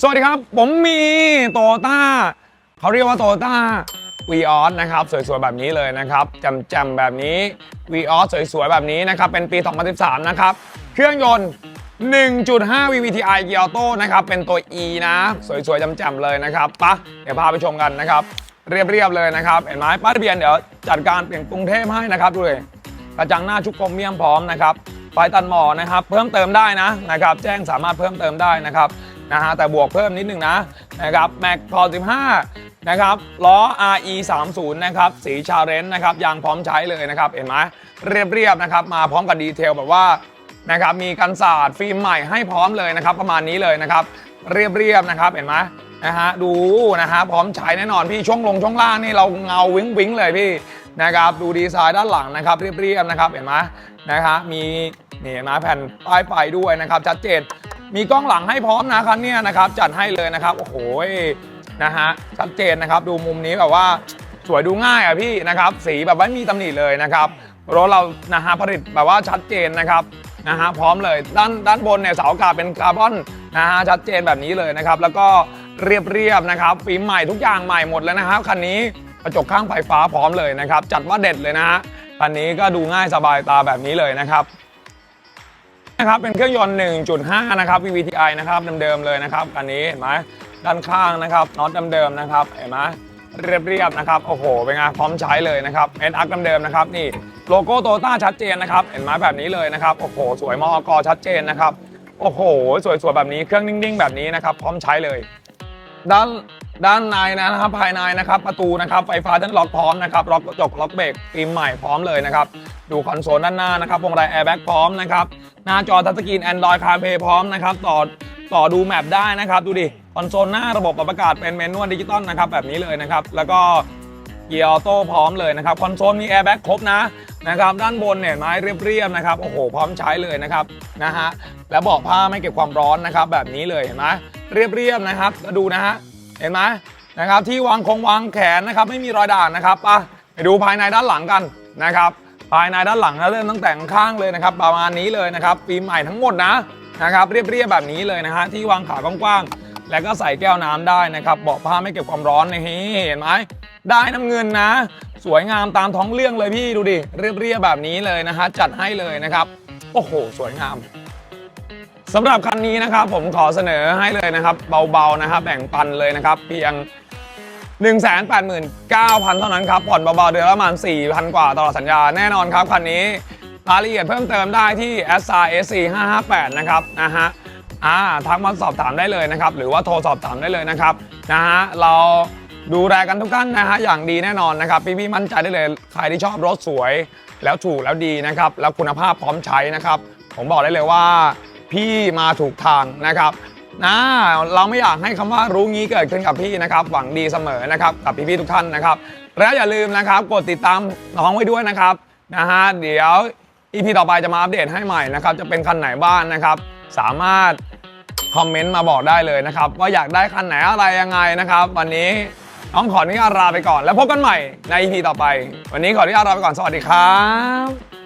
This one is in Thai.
สวัสดีครับ ผมมีโตต้าเขาเรียกว่าโตต้าวีออสนะครับ สวยๆ แบบนี้เลยนะครับแจ่มๆแบบนี้วีออสสวยๆ แบบนี้นะครับ เป็นปี 2013 นะครับ เครื่องยนต์ 1.5 VVTi Gear Auto นะครับ เป็นตัว E นะ สวยๆจ่มๆเลยนะครับปะเดี๋ยวพาไปชมกันนะครับ เรียบๆ เลยนะครับ เห็นไหมป้ายทะเบียนเดี๋ยวจัดการเปลี่ยนกรุงเทพให้นะครับดูเลยกระจังหน้าชุกโครเมียมพร้อมนะครับไฟตัดหมอนะครับ เพิ่มเติมได้นะนะครับ แจ้งสามารถเพิ่มเติมได้นะครับ นะฮะแต่บวกเพิ่มนิดหนึ่งนะนะครับแม็กพอ15นะครับล้อ RE 30นะครับสีชาเรนนะครับยางพร้อมใช้เลยนะครับเห็นไหมเรียบๆนะครับมาพร้อมกับดีเทลแบบว่านะครับมีกันสาดฟิล์มใหม่ให้พร้อมเลยนะครับประมาณนี้เลยนะครับเรียบๆนะครับเห็นไหมนะฮะดูนะฮะพร้อมใช้แน่นอนพี่ช่วงลงช่วงล่างนี่เราเงาวิ้งวิ้งเลยพี่นะครับดูดีไซน์ด้านหลังนะครับเรียบๆนะครับเห็นไหมนะครับมีนี่เห็นไหมแผ่นป้ายไฟด้วยนะครับชัดเจน มีกล้องหลังให้พร้อมนะคันเนี้ยนะครับจัดให้เลยนะครับโอ้โหนะฮะชัดเจนนะครับดูมุมนี้แบบว่าสวยดูง่ายอะพี่นะครับสีแบบไม่มีตำหนิเลยนะครับรถเรานะฮะผลิตแบบว่าชัดเจนนะครับนะฮะพร้อมเลยด้านด้านบนเนี่ยเสาอากาศเป็นคาร์บอนนะฮะชัดเจนแบบนี้เลยนะครับแล้วก็เรียบๆนะครับฟิล์มใหม่ทุกอย่างใหม่หมดแล้วนะครับคันนี้กระจกข้างไฟฟ้าพร้อมเลยนะครับ จัดว่าเด็ดเลยนะฮะคันนี้ก็ดูง่ายสบายตาแบบนี้เลยนะครับ นะครับเป็นเครื่องยนต์ 1.5 นะครับ VVTi นะครับเดิมๆเลยนะครับอันนี้เห็นไหมด้านข้างนะครับน็อตเดิมๆนะครับเห็นไหมเรียบๆนะครับโอ้โหเป็นไงพร้อมใช้เลยนะครับเอ็นอาร์เดิมๆนะครับนี่โลโก้โตต้าชัดเจนนะครับเห็นไหมแบบนี้เลยนะครับโอ้โหสวยมอกชัดเจนนะครับโอ้โห สวยๆแบบนี้เครื่องนิ่งๆ แบบนี้นะครับพร้อมใช้เลย ด้านด้านในนะครับภายในนะครับประตูนะครับไฟฟ้าด้านล็อกพร้อมนะครับล็อกกระจกล็อกเบรกฟิล์มใหม่พร้อมเลยนะครับดูคอนโซลด้านหน้านะครับพวงมาลัยแอร์แบ็กพร้อมนะครับ หน้าจอทัชสกรีน Android CarPlay พร้อมนะครับต่อต่อดูแมปได้นะครับ ดูดิคอนโซลหน้าระบบปรับอากาศเป็นเมนวลดิจิตอลนะครับแบบนี้เลยนะครับ แล้วก็เกียร์ออโต้พร้อมเลยนะครับคอนโซลมีแอร์แบ็กครบนะนะครับด้านบนเนี่ยไม้เรียบๆนะครับโอ้โหพร้อมใช้เลยนะครับนะฮะแล้วเบาะผ้าไม่เก็บความร้อนนะครับแบบนี้เลยเห็นไหมเรียบๆนะครับดูนะฮะเห็นไหมนะครับที่วางคงวางแขนนะครับไม่มีรอยด่างนะครับไปดูภายในด้านหลังกันนะครับ ภายในด้านหลังนะเริ่มตั้งแต่ข้างเลยนะครับประมาณนี้เลยนะครับฟิล์มใหม่ทั้งหมดนะนะครับเรียบๆแบบนี้เลยนะฮะที่วางขากว้างๆแล้วก็ใส่แก้วน้ำได้นะครับเบาะผ้าไม่เก็บความร้อนนี่เห็นไหมได้น้ำเงินนะ สวยงามตามท้องเรื่องเลยพี่ดูดิเรียบๆแบบนี้เลยนะฮะจัดให้เลยนะครับโอ้โห สวยงามสำหรับคันนี้นะครับผมขอเสนอให้เลยนะครับ เบาๆนะครับแบ่งปันเลยนะครับ เพียง 189,000 เท่านั้นครับ ผ่อนเบาๆเดือนละประมาณ 4,000 กว่าตลอดสัญญาแน่นอนครับคันนี้รายละเอียดเพิ่มเติมได้ที่ s r s 4 5 5 8นะครับนะฮะอ่าทักมาสอบถามได้เลยนะครับ หรือว่าโทรสอบถามได้เลยนะครับนะฮะเราดูแลกันทุกท่านนะฮะอย่างดีแน่นอนนะครับ พี่ๆมั่นใจได้เลยใครที่ชอบรถสวย แล้วถูกแล้วดีนะครับ แล้วคุณภาพพร้อมใช้นะครับ ผมบอกได้เลยว่า พี่มาถูกทางนะครับ นะเราไม่อยากให้คำว่ารู้งี้เกิดขึ้นกับพี่นะครับหวังดีเสมอนะครับกับพี่ๆทุกท่านนะครับ และอย่าลืมนะครับ กดติดตามน้องไว้ด้วยนะครับนะฮะเดี๋ยวอีพีต่อไปจะมาอัปเดตให้ใหม่นะครับจะเป็นคันไหนบ้างนะครับ สามารถคอมเมนต์มาบอกได้เลยนะครับ ว่าอยากได้คันไหนอะไรยังไงนะครับ วันนี้น้องขออนุญาตลาไปก่อน แล้วพบกันใหม่ในอีพีต่อไป วันนี้ขออนุญาตลาไปก่อนสวัสดีครับ